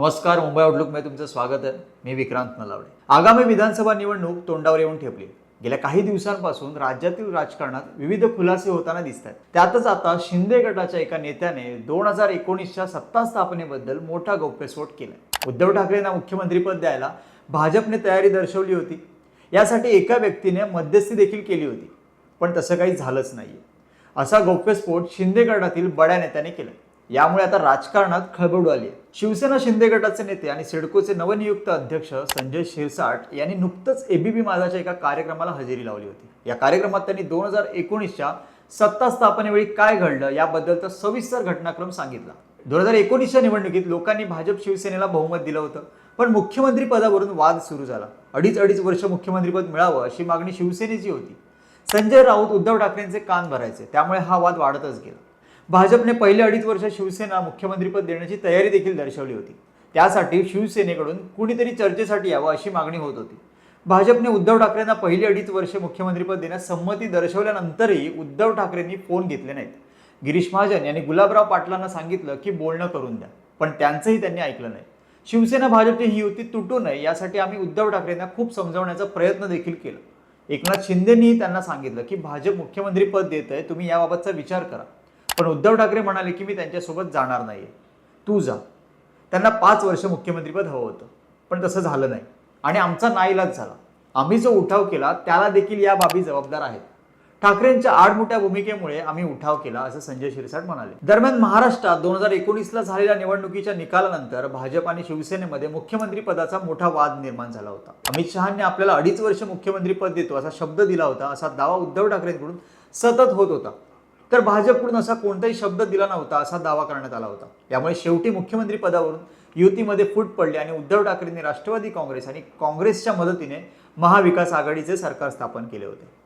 नमस्कार मुंबई आउटलुकमध्ये तुमचं स्वागत आहे. मी विक्रांत नलावडे आगामी विधानसभा निवडणूक तोंडावर येऊन ठेपली. गेल्या काही दिवसांपासून राज्यातील राजकारणात विविध खुलासे होताना दिसत आहेत त्यातच आता शिंदे गटाच्या एका नेत्याने दोन हजार एकोणीसच्या सत्ता स्थापनेबद्दल मोठा गौप्यस्फोट केला उद्धव ठाकरेंना मुख्यमंत्रीपद द्यायला भाजपने तयारी दर्शवली होती. यासाठी एका व्यक्तीने मध्यस्थी देखील केली होती. पण तसं काही झालंच नाही असा गौप्यस्फोट शिंदे गटातील बड्या नेत्याने केला यामुळे आता राजकारणात खळबळ आली आहे. शिवसेना शिंदे गटाचे नेते आणि सिडकोचे नवनियुक्त अध्यक्ष संजय शिरसाट यांनी नुकतंच एबीपी माझाच्या एका कार्यक्रमाला हजेरी लावली होती. या कार्यक्रमात त्यांनी दोन हजार एकोणीसच्या सत्ता स्थापनेवेळी काय घडलं याबद्दलचा सविस्तर घटनाक्रम सांगितला. दोन हजार एकोणीसच्या निवडणुकीत लोकांनी भाजप शिवसेनेला बहुमत दिलं होतं पण मुख्यमंत्री पदावरून वाद सुरू झाला. अडीच अडीच वर्ष मुख्यमंत्रीपद मिळावं अशी मागणी शिवसेनेची होती. संजय राऊत उद्धव ठाकरेंचे कान भरायचे त्यामुळे हा वाद वाढतच गेला. भाजपने पहिले अडीच वर्ष शिवसेना मुख्यमंत्रीपद देण्याची तयारी देखील दर्शवली होती. त्यासाठी शिवसेनेकडून कुणीतरी चर्चेसाठी यावं अशी मागणी होत होती. भाजपने उद्धव ठाकरेंना पहिली अडीच वर्ष मुख्यमंत्रीपद देण्यास संमती दर्शवल्यानंतरही उद्धव ठाकरेंनी फोन घेतले नाहीत. गिरीश महाजन यांनी गुलाबराव पाटलांना सांगितलं की बोलणं करून द्या. पण त्यांचंही त्यांनी ऐकलं नाही. शिवसेना भाजपची ही युती तुटू नये यासाठी आम्ही उद्धव ठाकरेंना खूप समजावण्याचा प्रयत्न देखील केला. एकनाथ शिंदेनीही त्यांना सांगितलं की भाजप मुख्यमंत्रीपद देत आहे तुम्ही याबाबतचा विचार करा. पण उद्धव ठाकरे म्हणाले की मी त्यांच्यासोबत जाणार नाही तू जा. त्यांना पाच वर्ष मुख्यमंत्रीपद हवं होतं पण तसं झालं नाही. आणि आमचा नाईलाज झाला. आम्ही जो उठाव केला त्याला देखील या बाबी जबाबदार आहेत. ठाकरेंच्या आडमोठ्या भूमिकेमुळे आम्ही उठाव केला असं संजय शिरसाट म्हणाले. दरम्यान महाराष्ट्रात दोन हजार एकोणीसला झालेल्या निवडणुकीच्या निकालानंतर भाजप आणि शिवसेनेमध्ये मुख्यमंत्री पदाचा मोठा वाद निर्माण झाला होता. अमित शहांनी आपल्याला अडीच वर्ष मुख्यमंत्री पद देतो असा शब्द दिला होता असा दावा उद्धव ठाकरेंकडून सतत होत होता. तर भाजपकडून असा कोणताही शब्द दिला नव्हता असा दावा करण्यात आला होता. यामुळे शेवटी मुख्यमंत्री पदावरून युतीमध्ये फूट पडली आणि उद्धव ठाकरेंनी राष्ट्रवादी काँग्रेस आणि काँग्रेसच्या मदतीने महाविकास आघाडीचे सरकार स्थापन केले होते.